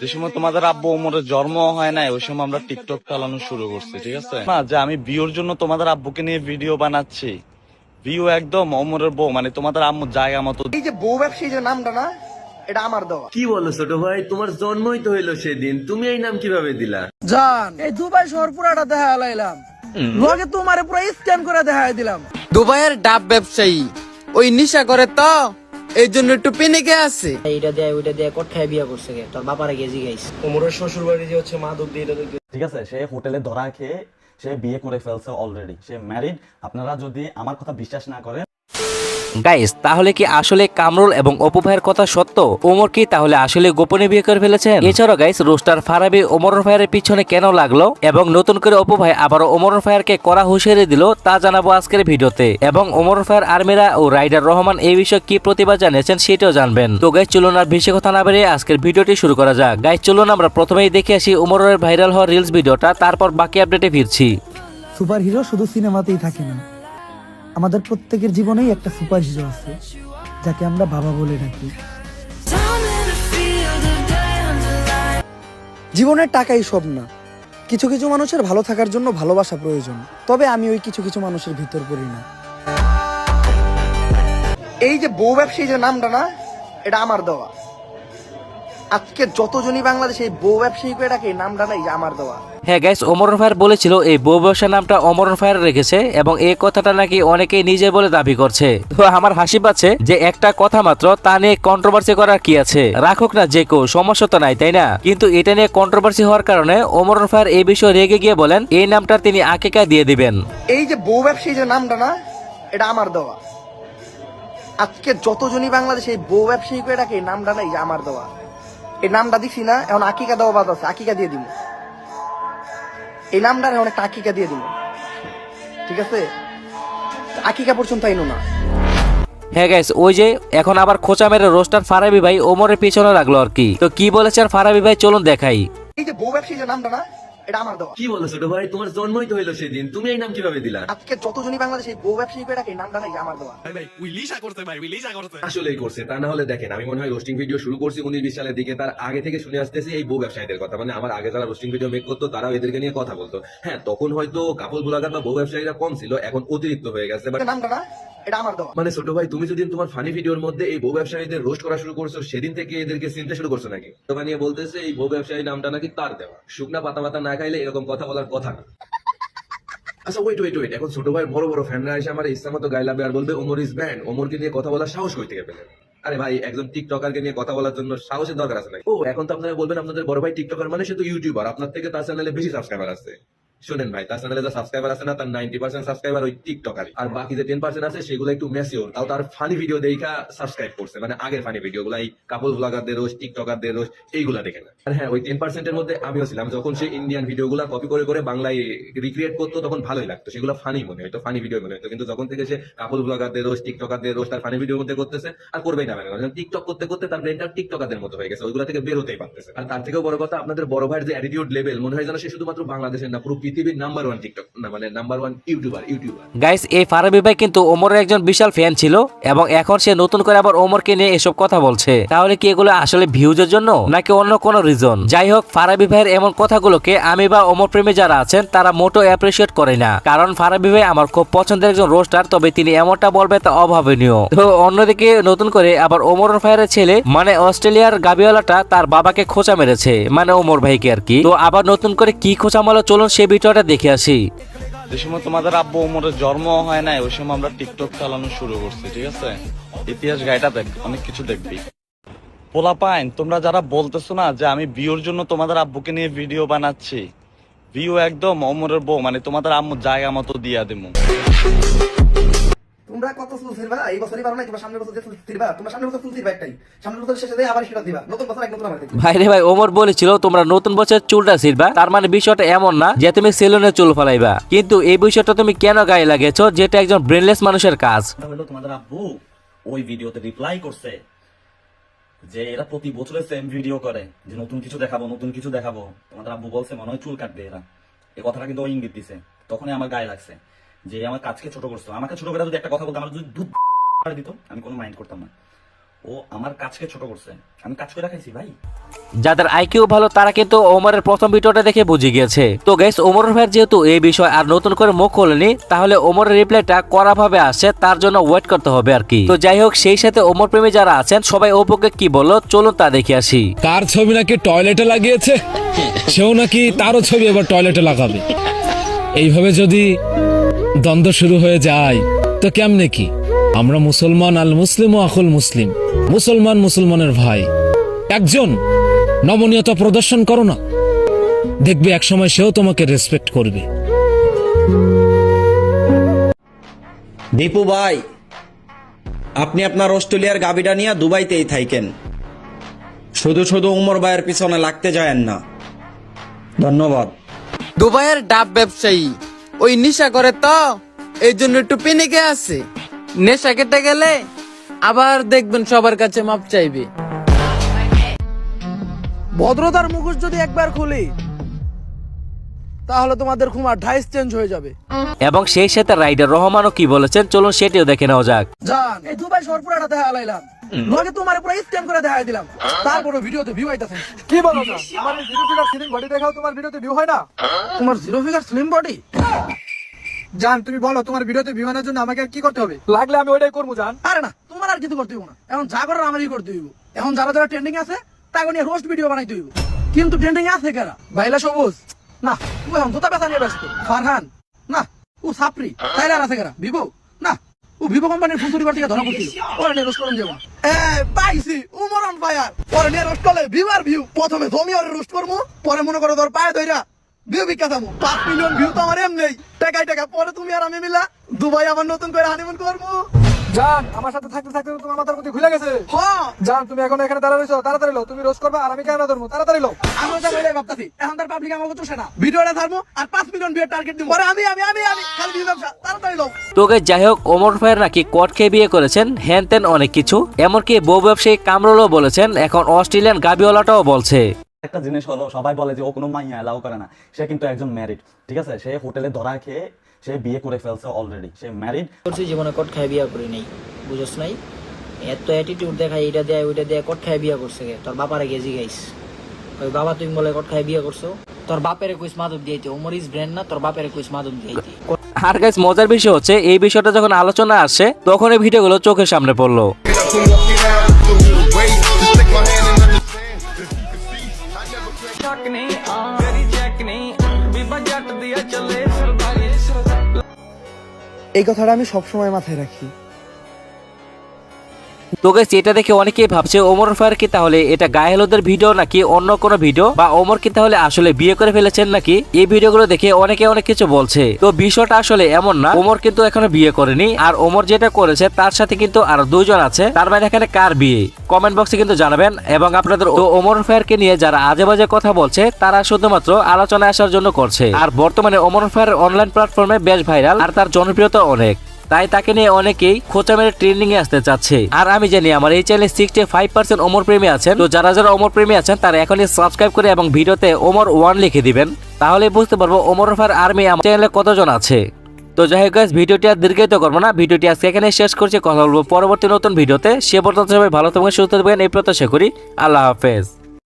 যে সময় তোমাদের আব্বু ওমরের জন্ম হয় নাই ওই সময় আমরা টিকটক চালানো শুরু করছি ঠিক আছে? না যে আমি বিয়ের জন্য তোমাদের আব্বুকে নিয়ে ভিডিও বানাচ্ছি। ভিউ একদম ওমরের বউ মানে তোমাদের আম্মুর জায়গা মতো এই যে বউ ব্যবসায়ী যে নামটা না এটা আমার দেওয়া। কি বলো ছোট ভাই তোমার জন্মই তো হইল সেদিন তুমি এই নাম কীভাবে দিলা? জান এই দুবাই শহর পুরাটা দেখা লাইলাম লগে তোমারে পুরো স্ক্যান করে দেখা দিলাম। দুবাইয়ের ডাব ব্যবসায়ী ওই নিশা করে তো এই জন্য একটু পেনিকে আছে। এইটা দেয় ওইটা দেয় কট খায় বিয়া করছে গে তোর বাপারে গেজি গাইছে ওমরের শ্বশুর বাড়ি যে হচ্ছে মাদক দিয়ে এটা ঠিক আছে সে হোটেলে ধরা খেয়ে সে বিয়ে করে ফেলছে অলরেডি সে ম্যারিড আপনারা যদি আমার কথা বিশ্বাস না করেন গাইস তাহলে কি আসলে কামরুল এবং অপু ভাইয়ের কথা সত্য? ওমর কি তাহলে আসলে গোপনে বিয়ে করে ফেলেছেন? এছাড়াও গাইস রোস্টার ফারাবি ওমর ভাইয়ের পিছনে কেন লাগল? এবং নতুন করে অপু ভাই আবারও ওমর ভাইয়ারকে করা হুঁশিয়ারি দিল, তা জানাব আজকের ভিডিওতে। এবং ওমর ভাইয়ের আর্মিরা ও রাইডার রহমান এই বিষয়ে কি প্রতিবাদ জানিয়েছেন সেটাও জানবেন। তো গাইস চলুন আর বেশি কথা না বেরিয়ে আজকের ভিডিওটি শুরু করা যাক। গাইস চলুন আমরা প্রথমেই দেখে আসি ওমরের ভাইরাল হওয়া রিলস ভিডিওটা, তারপর বাকি আপডেটে ফিরছি। সুপার হিরো শুধু সিনেমাতেই থাকে না। আমাদের প্রত্যেকের জীবনেই একটা সুপার হিরো আছে, যাকে আমরা বাবা বলে ডাকি। জীবনের টাকাই সব না। কিছু কিছু মানুষের ভালো থাকার জন্য ভালোবাসা প্রয়োজন, তবে আমি ওই কিছু কিছু মানুষের ভিতর পড়ি না। এই যে বউ ব্যবসায়ী যে নামটা না, এটা আমার দেওয়া। আজকে যতজনই বাংলাদেশে এই বউ ব্যবসায়ী করে ডাকে এই নামটা না এই যে আমার দেওয়া। হ্যাঁ অমরন ফায়ার বলেছিল এই বউ ব্যবসা নামটা অমরন ফায়ার রেখেছে এবং এই কথাটা নাকি অনেকেই নিজে বলে দাবি করছে। তো আমার হাসি পাচ্ছে যে একটা কথা মাত্র তা নিয়ে কন্ট্রোভার্সি করার কি আছে? রাখুক না যে কেউ সমস্যা তো নাই তাই না? কিন্তু এটা নিয়ে কন্ট্রোভার্সি হওয়ার কারণে অমরন ফায়ার এই বিষয়ে রেগে গিয়ে বলেন এই নামটা তিনি আকেকা দিয়ে দিবেন। এই যে বউ ব্যবসায়ী যে নামটা না এটা আমার দেওয়া। আজকে যতজনই বাংলাদেশে এই বউ ব্যবসায়ী করে ডাকে এই নামটা না এই যে আমার দেওয়া। এই নামটা দিছি না এখন আকিকা দেওয়া বাদ আছে আকিকা দিয়ে দিব এই নামটা এখন একটা আকিকা দিয়ে দিব ঠিক আছে? আকিকা পর্যন্ত আইনো না। হ্যাঁ গাইস ওই যে এখন আবার খোঁচা মেরে রোস্টার ফারাবি ভাই ওমরের পিছনে লাগল আর কি। তো কি বলেছেন ফারাবি ভাই চলুন দেখাই। এই যে বউ ব্যবসায়ী যে নামটা না এটা আমার দেওয়া। কি বলো ছোট ভাই? তোমার জন্মই তো হইল সেদিন। তুমি এই নাম কীভাবে দিলা? আজকে যতজনই বাংলাদেশে বউ ব্যবসায়ী করে ডাকে এই নামটা না এই যে আমার দেওয়া আসলেই করছে। তা না হলে দেখেন আমি মনে হয় রোস্টিং ভিডিও শুরু করছি উনিশ বিশ সালের দিকে। তার আগে থেকে শুনে আসতেছি এই বউ ব্যবসায়ীদের কথা। মানে আমার আগে যারা রোস্টিং ভিডিও মেক করতো তারাও এদেরকে নিয়ে কথা বলতো। হ্যাঁ তখন হয়তো কাপড় বুলাগার বা বউ ব্যবসায়ীরা কম ছিল এখন অতিরিক্ত হয়ে গেছে বাট নামটা এটা আমার দেওয়া মানে ছোট ভাই, তুমি যদি তোমার ফানি ভিডিওর মধ্যে এই বউ ব্যবসায়ীদের রোস্ট করা শুরু করছ, সেদিন থেকে এদেরকে চিনতে শুরু করছ নাকি? তো নিয়ে বলতেছে, এই বউ ব্যবসায়ী নামটা নাকি তার দেওয়া। শুকনা পাতা পাতা না খাইলে এরকম কথা বলার কথা না। আচ্ছা ওয়েট ওয়েট ওয়েট এখন ছোট ভাই বড় বড় ফ্যানরা এসে আমার ইচ্ছা মতো গাইলাবে আর বলবে, ওমর ইজ ব্যান্ড ওমরকে নিয়ে কথা বলার সাহস কই পেলেন? আরে ভাই, একজন টিকটকারকে নিয়ে কথা বলার জন্য সাহসের দরকার আছে নাকি? ও, এখন তো আপনারা বলবেন, আপনাদের বড় ভাই টিকটকার মানে সে তো ইউটিউবার আপনার থেকে তার চ্যানেলে বেশি সাবস্ক্রাইবার আছে। শুনেন ভাই, তার চ্যানেলে যা সাবস্ক্রাইবার আছে না, তার নাইনটি পার্সেন্ট সাবস্ক্রাইবার ওই টিকটকারই আর বাকি যে টেন পার্সেন্ট আছে, সেগুলো একটু মেসিওর তাও তার ফানি ভিডিও দেখা সাবস্ক্রাইব করছে। মানে আগের ফানি ভিডিও গুলো এই কাপল ব্লগারদের রোজ টিকটকারদের রোজ এইগুলা দেখে না আর হ্যাঁ ওই টেন পার্সেন্টের মধ্যে আমিও ছিলাম। যখন সে ইন্ডিয়ান ভিডিও গুলা কপি করে করে বাংলায় রিক্রিয়েট করতো, তখন ভালোই লাগতো। সেগুলো ফানি মনে হতো ফানি ভিডিও মনে হতো কিন্তু যখন থেকে সে কাপল ব্লগারদের রোজ টিকটকারদের রোজ তার ফানি ভিডিওর মধ্যে করতেছে, আর করবেই না মানে টিকটক করতে করতে তার ব্রেনটা টিকটকারদের মতো হয়ে গেছে। ওইগুলা থেকে বেরোতেই পারতেছে আর তার থেকেও বড় কথা, আপনাদের বড় ভাইয়ের যে অ্যাটিটিউড লেভেল মনে হয় যেন সে শুধুমাত্র বাংলাদেশের না, পুরো পৃথিবীর নাম্বার ওয়ান টিকটক মানে number one YouTuber YouTuber guys এই ফারাবি ভাই কিন্তু ওমরের একজন বিশাল ফ্যান ছিল এবং এখন সে নতুন করে আবার ওমরকে নিয়ে এসব কথা বলছে। তাহলে কি এগুলো আসলে ভিউজের জন্য, নাকি অন্য কোনো রিজন যাই হোক, ফারাবি ভাইয়ের এমন কথাগুলোকে আমি বা ওমর প্রেমী যারা আছেন, তারা মোটো অ্যাপ্রিসিয়েট করে না। কারণ ফারাবি ভাই আমার খুব পছন্দের একজন রোস্টার তবে তিনি এমনটা বলবে তা অভাবনীয়। তো অন্যদিকে নতুন করে আবার ওমর ভাইয়ের ছেলে মানে অস্ট্রেলিয়ার গাবিওয়ালাটা তার বাবাকে খোঁচা মেরেছে মানে ওমর ভাইকে আর কি। তো আবার নতুন করে কি খোঁচা মারলো চলুন সে ভিডিওটা দেখে আসি। যে সময় তোমাদের আব্বু ওমরের জন্ম হয় নাই, ওই সময় আমরা টিকটক চালানো শুরু করছি, ঠিক আছে? ইতিহাস গাইটা দেখ, অনেক কিছু দেখবি। পোলা পাইন, তোমরা যারা বলতেছো না যে আমি বিয়ের জন্য তোমাদের আব্বুকে নিয়ে ভিডিও বানাচ্ছি ভিউ একদম অমরের বউ মানে তোমাদের আম্মু জায়গা মতো দিয়া তোমরা কত চুল ছিড়বা এই বছরই পারো না তোমরা সামনের বছর যে চুল তোমরা সামনের বছর চুল ছিড়বা একটাই। সামনের বছর শেষে দিয়ে আবার সেটা দিবা। নতুন বছর এক নতুন আমার দেখবে ভাইরে ভাই ওমর বলেছিল তোমরা নতুন বছর চুলটা ছিড়বা। তার মানে বিষয়টা এমন না যে তুমি সেলুনে চুল ফলাইবা। কিন্তু এই বিষয়টা তুমি কেন গায়ে লাগেছো যেটা একজন ব্রেনলেস মানুষের কাজ। হলো তোমাদের আব্বু ওই ভিডিওতে রিপ্লাই করছে যে এরা প্রতি বছরে সেম ভিডিও করে যে নতুন কিছু দেখাবো নতুন কিছু দেখাবো। তোমাদের আব্বু বলছে মনে হয় চুল কাটবে এরা। এই কথাটা কিন্তু ইঙ্গিত দিছে। তখনই আমার গায়ে লাগছে। যে আমার কাজকে ছোট করছ। আমাকে ছোট করে যদি একটা কথা বলতো আমার যদি দুধ দিত আমি কোনো মাইন্ড করতাম না। ও আমার কাজকে ছোট করছে। আমি কাজ করে রাখাইছি ভাই। যাদের আইকিউ ভালো তারা কিন্তু ওমরের প্রথম ভিডিওটা দেখে বুঝে গিয়েছে। তো গাইস ওমর ভাইয়ের যেহেতু এই বিষয় আর নতুন করে মুখ খোলেনি তাহলে ওমরের রিপ্লাইটা করা ভাবে আসছে তার জন্য ওয়েট করতে হবে আর কি। তো যাই হোক সেই সাথে ওমর প্রেমী যারা আছেন সবাই ওপোকে কি বলল চলুন তা দেখে আসি। তার ছবি নাকি টয়লেটে লাগিয়েছে? সেও নাকি তারও ছবি এবার টয়লেটে লাগাবে। এইভাবে যদি দ্বন্দ্ব শুরু হয়ে যায়। তো কেমনে কি? আমরা মুসলমান আল মুসলিম ও আকুল মুসলিম। মুসলমান মুসলমানের ভাই। একজন? নমনীয়তা প্রদর্শন করো না। দেখবে একসময় সেও তোমাকে রেসপেক্ট করবে। দীপু ভাই আপনি আপনার অস্ট্রেলিয়ার গাবিটা নিয়ে দুবাইতেই থাইকেন। শুধু শুধু উমর ভাইয়ের পিছনে লাগতে যায়েন না। ধন্যবাদ। দুবাইয়ের ডাব ব্যবসায়ী ওই নেশা করে তো এই জন্য একটু পেনিকে আছে। নেশা কেটে গেলে আবার দেখবেন সবার কাছে মাপ চাইবে। ভদ্রতার মুখোশ যদি একবার খুলি তাহলে তোমাদের খুমার ঢাইস চেঞ্জ হয়ে যাবে। এবং সেই সাথে রাইডার রহমানও কি বলেছেন চলুন সেটিও দেখে নেওয়া যাক। জান এই দুবাই শহর পুরাটা দেখা লাইলাম লগে তোমার পুরো স্ক্যান করে দেখা দিলাম। তারপরে ভিডিওতে ভিউ আইতাছে। কি বলো আমার জিরো ফিগার স্লিম বডি দেখাও তোমার ভিডিওতে ভিউ হয় না? তোমার জিরো ফিগার স্লিম বডি জান তুমি বলো তোমার ভিডিওতে ভিউ আনার জন্য আমাকে কি করতে হবে? লাগলে আমি ওইটাই করব জান। আরে না তোমার আর কিছু করতে হইব না। এখন যা করার আমারই করতে হইব। এখন যারা যারা ট্রেন্ডিং আছে তাকে নিয়ে রোস্ট ভিডিও বানাইতে হইব। কিন্তু ট্রেন্ডিং আছে কারা? বাইলা সবুজ। না ও এখন জোতা পেছা নিয়ে ব্যস্ত। ফারহান না ও সাপরি তাইলে আর আছে কারা? ভিভো না ও ভিভো কোম্পানির ফোন চুরি করতে ধরা পড়ছিল। ওরা নিয়ে রোস্ট করুন যাব এ পাইছি উমর অন ফায়ার পরে নিয়ে রোস্ট করলে ভিউ আর ভিউ প্রথমে জমি আর রোস্ট করব পরে মনে করো তোর পায়ে ধইরা ভিউ বিখ্যাত আমু পাঁচ মিলিয়ন ভিউ তো আমার এম নেই টাকায় টাকা পরে তুমি আর আমি মিলা দুবাই আমার নতুন করে হানিমুন করব। জান আমার সাথে থাকতে থাকতে তোমার মাথার মধ্যে খুলে গেছে। হ্যাঁ। জান তুমি এখন এখানে দাঁড়া রয়েছো তাড়াতাড়ি লো তুমি রোজ করবা আর আমি ক্যামেরা ধরবো? তাড়াতাড়ি লো আমি ওটা বলে ভাবতাছি এখন তার পাবলিক আমাকে চুষে না। ভিডিওটা ছাড়বো আর পাঁচ মিলিয়ন ভিউ টার্গেট দিব। পরে আমি আমি আমি আমি খালি ভিউ ব্যবসা তাড়াতাড়ি লোক তো guys, যাই হোক ওমর ভাইয়ের নাকি কট খেয়ে বিয়ে করেছেন হ্যান তেন অনেক কিছু। এমনকি বউ ব্যবসায়ী কামরুলও বলেছেন এখন অস্ট্রেলিয়ান গাবিওয়ালাটাও বলছে। একটা জিনিস হলো সবাই বলে যে ও কোনো মাইয়া এলাও করে না সে কিন্তু একজন ম্যারিড ঠিক আছে? সে হোটেলে ধরা খেয়ে সে বিয়ে করে ফেলছে অলরেডি সে ম্যারিড করছি জীবনে কট খায় বিয়া করি নাই বুঝছ নাই? এত অ্যাটিটিউড দেখায় এটা দেয় ওইটা দেয় কট খায় বিয়া করছে গে তোর বাপারে গেজি গাইস। ওই বাবা তুমি বলে কট খায় বিয়া করছ তোর বাপের কইস মাদক দিয়েছে ওমর ইস ব্র্যান্ড না তোর বাপের কইস মাদক দিয়েছে আর গাইস মজার বিষয় হচ্ছে এই বিষয়টা যখন আলোচনা আসে তখন এই ভিডিওগুলো চোখের সামনে পড়ল। এই কথাটা আমি সবসময় মাথায় রাখি। তো গাইস এটা দেখে অনেকেই ভাবছে, ওমর ফায়ার কি তাহলে এটা গায়েহলুদের ভিডিও নাকি অন্য কোনো ভিডিও বা ওমর কি তাহলে আসলে বিয়ে করে ফেলেছেন নাকি? এই ভিডিওগুলো দেখে অনেকে অনেক কিছু বলছে। তো বিষয়টা আসলে এমন না, ওমর কিন্তু এখনও বিয়ে করেনি আর ওমর যেটা করেছে তার সাথে কিন্তু আরও দুইজন আছে, তার মানে এখানে কার বিয়ে? কমেন্ট বক্সে কিন্তু জানাবেন এবং আপনাদের তো ওমর ফায়ারকে নিয়ে যারা আজে বাজে কথা বলছে, তারা শুধুমাত্র আলোচনায় আসার জন্য করছে। আর বর্তমানে ওমর ফায়ার অনলাইন প্ল্যাটফর্মে বেশ ভাইরাল আর তার জনপ্রিয়তা অনেক। তাই তাকে নিয়ে অনেকেই খোঁচা মেরে ট্রেন্ডিং এ আসতে চাচ্ছে। আর আমি জানি আমার এই চ্যানেলে সিক্সটি ফাইভ পার্সেন্ট ওমর প্রেমী আছেন। তো যারা যারা অমর প্রেমী আছেন তারা এখনই সাবস্ক্রাইব করে এবং ভিডিওতে ওমর ওয়ান লিখে দিবেন। তাহলে বুঝতে পারব ওমর ফার আর্মি আমার চ্যানেলে কতজন আছে। তো যাই হোক guys, ভিডিওটি আর দীর্ঘায়িত করব না। ভিডিওটি আজকে এখানে শেষ করছি। কথা বলব পরবর্তী নতুন ভিডিওতে। সে পর্যন্ত সবাই ভালো থাকবেন সুস্থ থাকবেন এই প্রত্যাশা করি। আল্লাহ হাফেজ।